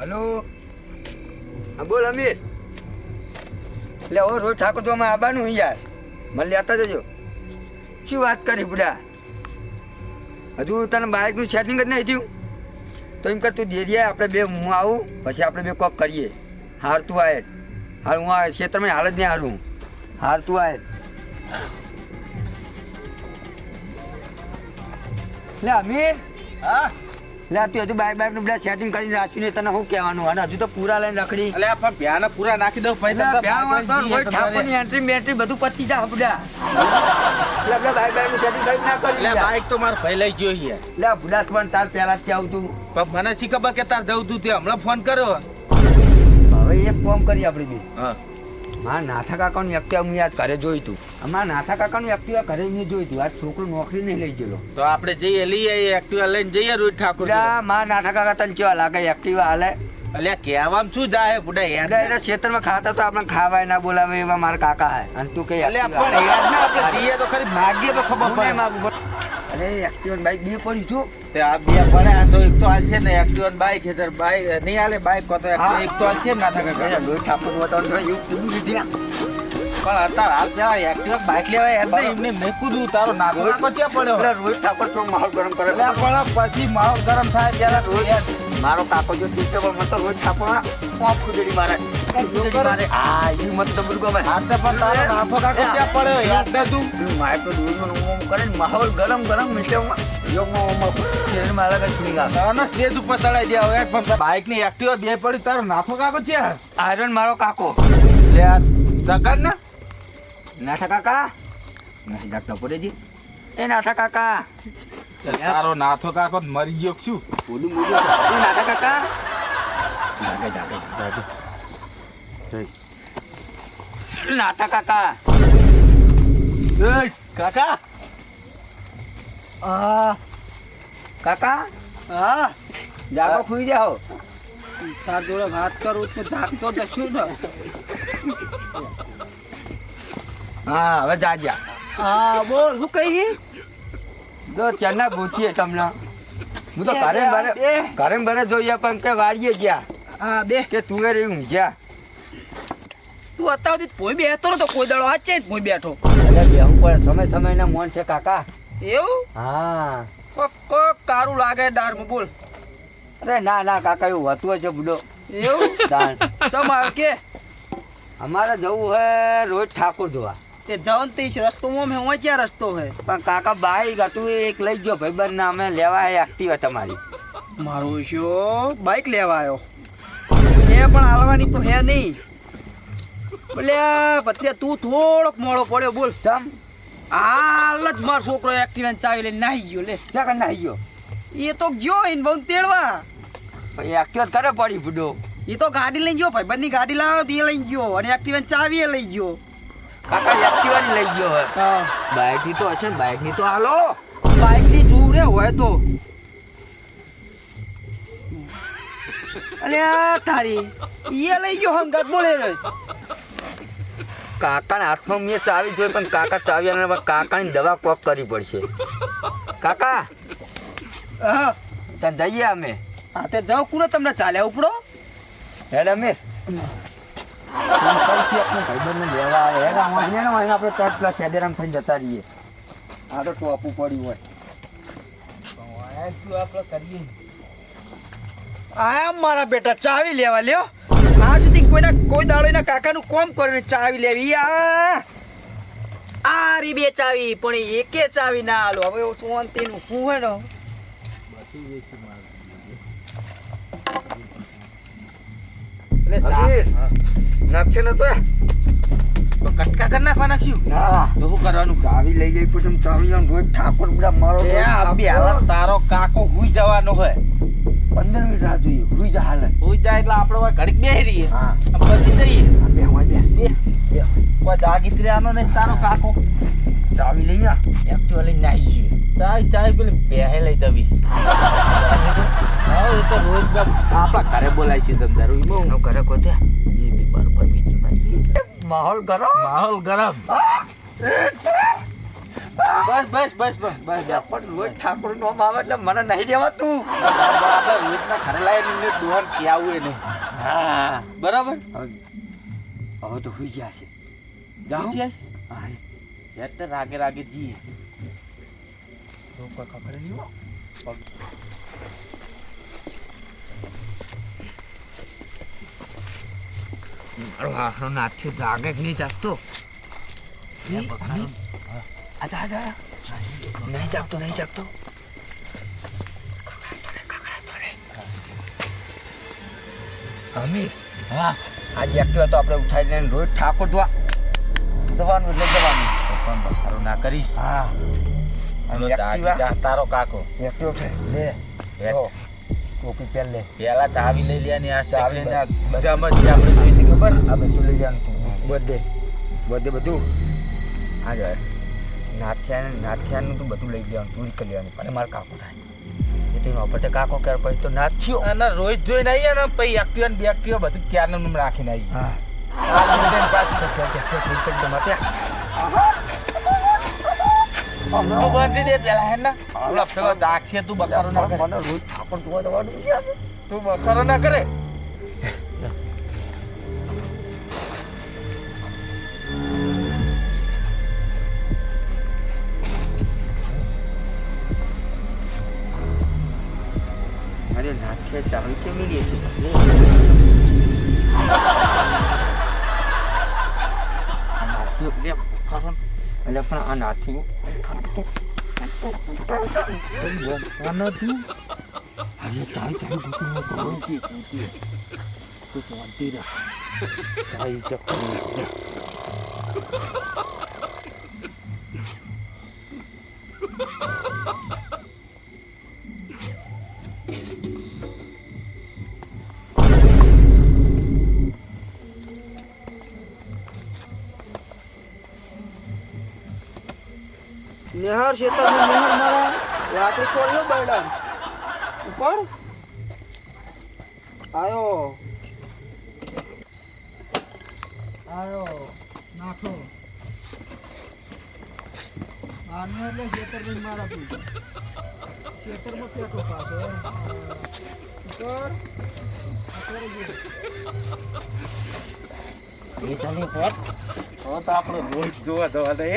Hello. હા, બોલ, અમીર. એટલે ઓ રોજ ઠાકોર તો અમારે આવવાનું યાર. મને લેતા જજો. શું વાત કરી, બુડા? હજુ તને બાઇકનું સેટિંગ જ નહીં થયું? તો એમ કર, તું દેરિયા આપણે બે, હું આવું, પછી આપણે બે કોક કરીએ. હાર તું આવે હાર હું આવે ક્ષેત્રમાં હાલ જ નહીં હારું હાર તું આવે લે, અમીર. હા? લે તું હજુ બાઇક બાઇકનું બધા સેટિંગ કરીને રાખ્યું ને તને શું કહેવાનું? અને હજુ તો પૂરા લઈને રખડી. એટલે પણ પ્યાના પૂરા નાખી દઉં ભાઈ તમે પ્યામાં તો બાઈક રોજ ઠાકોરની એન્ટ્રી બેન્ટ્રી બધું પતી જા હબડા એટલે આપણે બાઇક બાઇકનું સેટિંગ કરી ના કરી એટલે બાઈક તો મારે ભાઈ લઈ ગયો છે. લે બુડા પણ તાર પહેલા જ આવું તું પણ મને શી ખબર કે તાર જવું તું તે હમણાં ફોન કર્યો. હવે એક ફોન કરી આપણે બી હા. મારા નાથા કાકાનું એક્ટિવા હું યાદ ઘરે જોયું તું. અમારા નાથા કાકાનું એક્ટિવા ઘરે નહીં જોયું તું. આજ છોકરો નોકરી નહીં લઈ ગયેલો. તો આપણે જઈએ લઈએ એક્ટિવા લઈને જઈએ રોજ ઠાકોર મારા નાથા કાકા તને કેવા લાગે એક્ટિવા હાલે? એટલે કહેવામાં શું જાય? બુડા યાર એટલે ખેતરમાં ખાતા તો આપણે ખાવાય ના બોલાવે એવા મારા કાકા હે. અને તું કઈ એટલે આપણે યાર ના આપણે જઈએ તો ખરી માગીએ તો ખબર પડે. અરે એક્ટિવન બાઇક બે પડી છું તે આ બે પડે આ તો એક તો હાલ છે ને એક્ટિવન બાઈક હે બાઇક નહીં હાલે બાઇક કો તો એક તો હાલ છે ને ના થકા અરે લોહી ઠાકોર વાતાવરણમાં એવું કૂદી લીધી પણ અત્યારે હાલ પેલા એક્ટિવા બાઇક લેવાય એમ નહીં એમને મેં કૂદું તારો નાખો ક્યાં પડ્યો. એટલે રોહિત ઠાકોર તો માહોલ ગરમ કરે પણ પછી માહોલ ગરમ થાય ત્યારે રોહિત મારો કાકો જો ટીચર પણ મતો રોહિત ઠાકોર પોપ કુદડી મારે. આ ઈ મત તો બુરગો માં હાથે પણ તારો નાખો કાકો. ક્યાં પડ્યો યાદ દે તું મારે તો દૂધમાં ઉમ કરે ને માહોલ ગરમ ગરમ મિશ્રમાં યોગમાં ઓમાં શેર મારા કઈ છૂટી ગા તારા સ્ટેજ ઉપર ચડાઈ દે હવે પણ બાઈકની એક્ટિવા બે પડી તારો નાફો કાકો છે આયરન મારો કાકો લે આ જગન ને નાથા કાકા. નથી જાગતો પડેજી એ નાથા કાકા તારો નાથો કાકો તો મરી ગયો છું નાથા કાકા જાગે જાગે નાથા કાકા. કાકા. આ. કાકા? હા. જાગો ખુઈ જાઓ. તાર જોડે વાત કરું તો જાગતો તો શું ને હા હવે જાગ્યા હા બોલ શું કહી? જો ચારના પૂછીએ તમને. હું તો ઘરે ઘરે ઘરે જોઈએ પણ કે વાળીએ ગયા હા બે. કે તું એ રહી ઊંઘ્યા તું અત્યાર સુધી કોઈ બેઠો નતો કોઈ દાડો આજ છે કોઈ બેઠો. એટલે બેહવું પડે. સમય સમયના મોન છે કાકા. એવું? હા. કોક કોક કારું લાગે ડાર બોલ. અરે ના ના કાકા એવું હતું છે બુડો એવું? તાણ. ચમ આવે કે? અમારે જવું હે રોજ ઠાકોર જોવા. તે જવન તે રસ્તોમાં મેં હું ક્યાં રસ્તો હે. પણ કાકા બાઈક હતું એક લઈ ગયો ભાઈબંધ ના અમે લેવા હે એક્ટિવા તમારી મારો શો? બાઈક લેવા આવ્યો. એ પણ હાલવાની તો હે નહીં. બોલે પત્યા તું થોડોક મોડો પડ્યો બોલ તમ હાલ જ મારો છોકરો એક્ટિવા ચાવી લઈને નાહી ગયો લે ક્યાં કર નાહી ગયો? એ તો ગયો એને બહુ તેડવા. પછી એક્ટિવા કરે પડી બુડો એ તો ગાડી લઈ ગયો ભાઈ ભાઈબંધની ગાડી લાવ્યો તો એ લઈ ગયો અને એક્ટિવા ચાવી લઈ ગયો. કાકા એક્ટિવા લઈ ગયો હે. બાઈકની તો હશે ને બાઈકની તો હાલો. બાઇકની જોવું હોય તો. અલ્યા તારી. એ લઈ ગયો હંગાત બોલે રે. કાકાના હાથમાં મેં ચાવી જોઈ પણ કાકા ચાવી આલે કાકાની દવા કોક કરવી પડશે. કાકા હા ત્યાં જઈએ અમે? હા તે જાઓ કુરો તમને ચાલ્યા ઉપડો. હેડ અમે. આપણે તરત પેલા સેદેરામ થઈને જતા રહીએ આ તો ટોપું પડ્યું હોય. આ મારા બેટા ચાવી લેવા લ્યો. આ સુધી કોઈના કોઈ દાડો એના કાકાનું કોમ કરીને ચાવી લેવી આ આ રી બે ચાવી પણ એકે ચાવી ના આલો. હવે શાંતિનું હું હે ને? નકશે નતો તો? કટકા કરી નાખવાના શું? ના. તો શું કરવાનું? ચાવી લઈ ગઈ પછી ચાવી ઠાકોર બધા મારો આ તારો કાકો હુઈ જવાનો હોય. પંદર મિનિટ રાહ જોઈએ. હુઈ જા હાલે. હુઈ જાય એટલે આપણે ઘડીક બેહી રહીએ. હા. પછી જઈએ. બે હોય બે. બે. કોઈ જાગીત રહેવાનો નહીં તારો કાકો. ચાવી લઈ આ એક્ટિવા લઈને નાહી જઈએ. ચાવી ચાવી પેલી બેહે લઈ દવી હા એ તો રોજ આપણા ઘરે બોલાય છે ધંધારું. એમાં એનો ઘરે ગોત્યા એ બી બરોબર બીજી બાજુ. માહોલ ગરમ. માહોલ ગરમ. બસ બસ બસ બસ બસ પણ રોજ ઠાકોરનું આવે એટલે મને નહીં દેવાતું. રોજના ઘરે લાવીને દોહન ખીયાવું એ નહીં હા. બરાબર? હવે તો હોઈ ગયા છે. જાઉં છે? હા. એટલે રાગે રાગે જઈએ. તો કોઈ ખબર નહીં મારો હાથનો નાથ્યો જાગે કે નહીં જાગતો? આજા આજા નહીં જાગતો નહીં જાગતો અમીર હા આજે એક્ટિવા તો આપણે ઉઠાઈ લઈને રોજ ઠાકોર ધોવા દવાનું એટલે દવાનું તો પણ બખારો ના કરીશ હા અને તારો કાકો એક્ટિવા છે લે ટોપી પહેર લે પેલા ચાવી લઈ લે ને આ ચાવી ચાવી બધામાં જ આપણે જોઈ ખબર આ બધું લઈ જવાનું તું બધે બધે બધું હા જાય નાથિયા નાથિયાનું તો બધું લઈ લેવાનું ચોરી કરી લેવાનું અને મારે કાકો થાય એ તો ઉપર કાકો ક્યારે પછી તો નાથ્યો અને રોજ જોઈને આવીએ અને પછી એક્ટિવા બે એક્ટિવા બધું ક્યારનું રાખીને આવી તું આ ના કરે પણ આ નાથિયું આનો તું અરે ચાવી ચાવી ગોતું ગોતી ગોતી તું શાંતિ રાખ કાઈ ચક્કર નેહર શેતર નેહર મારા રાત્રે છોડ્યો બરડા ઉપર. આયો. આયો. નાખો. આને એટલે શેતર ભાઈ મારા તું શેતરમાં પેટો પાછો? ઉપર. અત્યારે. એ રોજ જોવા જવા દે